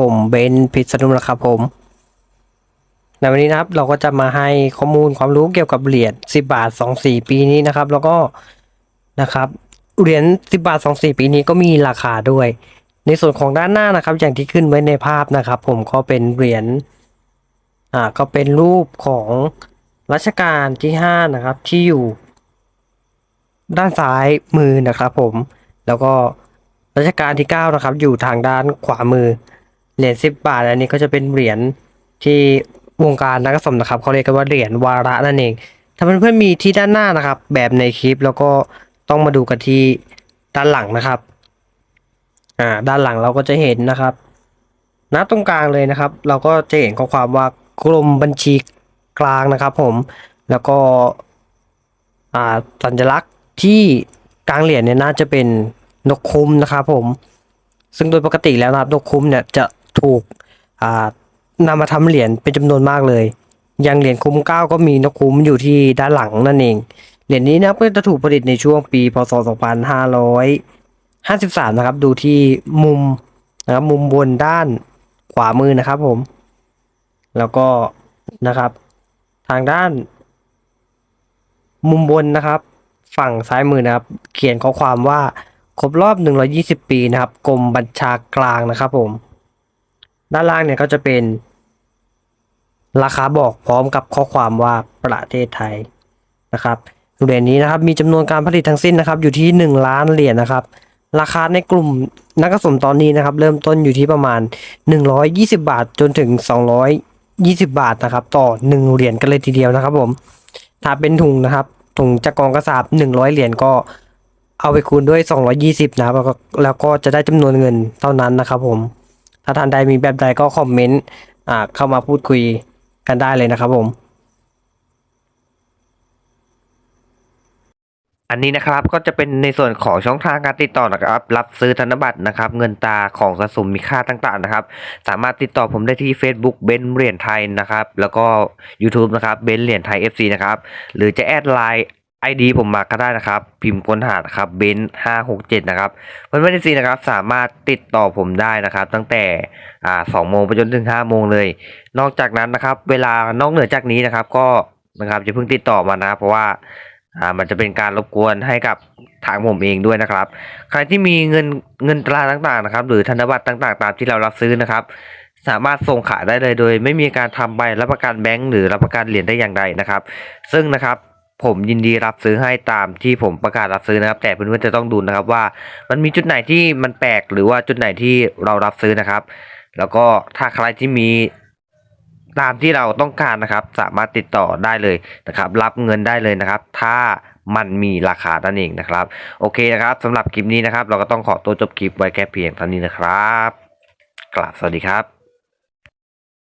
ผมเบนพิษณุนะครับผมในวันนี้นะครับเราก็จะมาให้ข้อมูลความรู้เกี่ยวกับเหรียญ10 บาท 24 ปีนี้นะครับ แล้วก็นะครับเหรียญ10 บาท 24 ปีนี้ก็มีราคาด้วย ในส่วนของด้านหน้านะครับ อย่างที่ขึ้นไว้ในภาพนะครับ ผมก็เป็นเหรียญอ่าก็เป็นรูปของรัชกาลที่5นะครับที่อยู่ ด้านซ้ายมือนะครับ ผมแล้วก็รัชกาลที่9นะครับอยู่ทางด้านขวามือ เหรียญ10บาท อันนี้ก็จะเป็นเหรียญที่วงการนักสมนะครับเขาเรียกกันว่าเหรียญวาระนั่นเองถ้าเพื่อนๆมีที่ด้านหน้านะครับ แบบในคลิปแล้วก็ต้องมาดูกันที่ด้านหลังนะครับอ่าด้านหลังเราก็จะเห็นนะครับณตรงกลางเลยนะครับ เราก็จะเห็นข้อความว่ากรมบัญชีกลางนะครับ ผมแล้วก็อ่าสัญลักษณ์ที่กลางเหรียญเนี่ยน่าจะเป็นนกคุ้มนะครับ ผม ซึ่งโดยปกติแล้วนะครับนกคุ้มเนี่ยจะ ถูกอ่านำมาทำเหรียญเป็นจำนวนมากเลย อย่างเหรียญคุ้มเก้าก็มีนกคุ้มอยู่ที่ด้านหลังนั่นเอง เหรียญนี้นะก็จะถูกผลิตในช่วงปีพศ 2553 นะครับ ดูที่มุมนะครับมุมบนด้านขวามือนะครับผม แล้วก็นะครับ ทางด้าน มุมบนนะครับ ฝั่งซ้ายมือนะครับ เขียนข้อความว่าครบรอบ 120 ปีนะครับกรมบัญชากลางนะครับผม ด้านล่างเนี่ยก็จะเป็นราคาบอกพร้อมกับข้อความว่าประเทศไทยนะครับเหรียญนี้นะครับมีจำนวนการผลิตทั้งสิ้นนะครับ อยู่ที่ 1 ล้านเหรียญนะครับ ราคาในกลุ่มนักสะสมตอนนี้นะครับ เริ่มต้นอยู่ที่ประมาณ 120 บาทจนถึง 220 บาทนะครับ ต่อ 1 เหรียญกันเลยทีเดียวนะครับ ผมถ้าเป็นถุงนะครับ ถุงจากกองกระสาบ100 เหรียญก็เอาไปคูณด้วย 220 นะครับแล้วก็แล้วก็จะได้จำนวนเงินเท่านั้นนะครับ ผม ถ้าท่านใดมีแบบใดก็คอมเมนต์อ่าเข้ามาพูดคุยกันได้เลยนะครับผมอันนี้นะครับก็จะเป็นในส่วนของช่องทางการติดต่อนะครับ รับซื้อธนบัตรนะครับ เงินตราของสะสมมีค่าต่างๆนะครับ สามารถติดต่อผมได้ที่ Facebook เบนเหรียญไทยนะครับ แล้วก็ YouTube นะครับเบนเหรียญไทย FC นะครับ หรือจะแอดไลน์ ID ผมมาก็ได้นะครับ พิมพ์ค้นหานะครับเบนห้าหกเจ็ดนะครับเพื่อนๆซีนะครับ สามารถติดต่อผมได้นะครับ ตั้งแต่อ่าสองโมงไปจนถึงห้าโมงเลย นอกจากนั้นนะครับ เวลานอกเหนือจากนี้นะครับ ก็นะครับจะเพิ่งติดต่อมานะครับเพราะว่าอ่ามันจะเป็นการรบกวนให้กับทางผมเองด้วยนะครับ ใครที่มีเงินเงินตราต่างๆนะครับ หรือธนบัตรต่างๆ ตามที่เรารับซื้อนะครับ สามารถส่งขายได้เลยโดย ไม่มีการทำใบรับประกันแบงก์หรือรับประกันเหรียญได้อย่างใดนะครับ ซึ่งนะครับ ผมยินดีรับซื้อให้ตามที่ผมประกาศรับซื้อนะครับ แต่เพื่อนๆจะต้องดูนะครับว่า มันมีจุดไหนที่มันแปลกหรือว่าจุดไหนที่เรารับซื้อนะครับ แล้วก็ถ้าใครที่มีตามที่เราต้องการนะครับ สามารถติดต่อได้เลยนะครับ รับเงินได้เลยนะครับ ถ้ามันมีราคานั่นเองนะครับ โอเคนะครับสำหรับคลิปนี้นะครับ เราก็ต้องขอตัวจบคลิปไว้แค่เพียงเท่านี้นะครับกราบสวัสดีครับ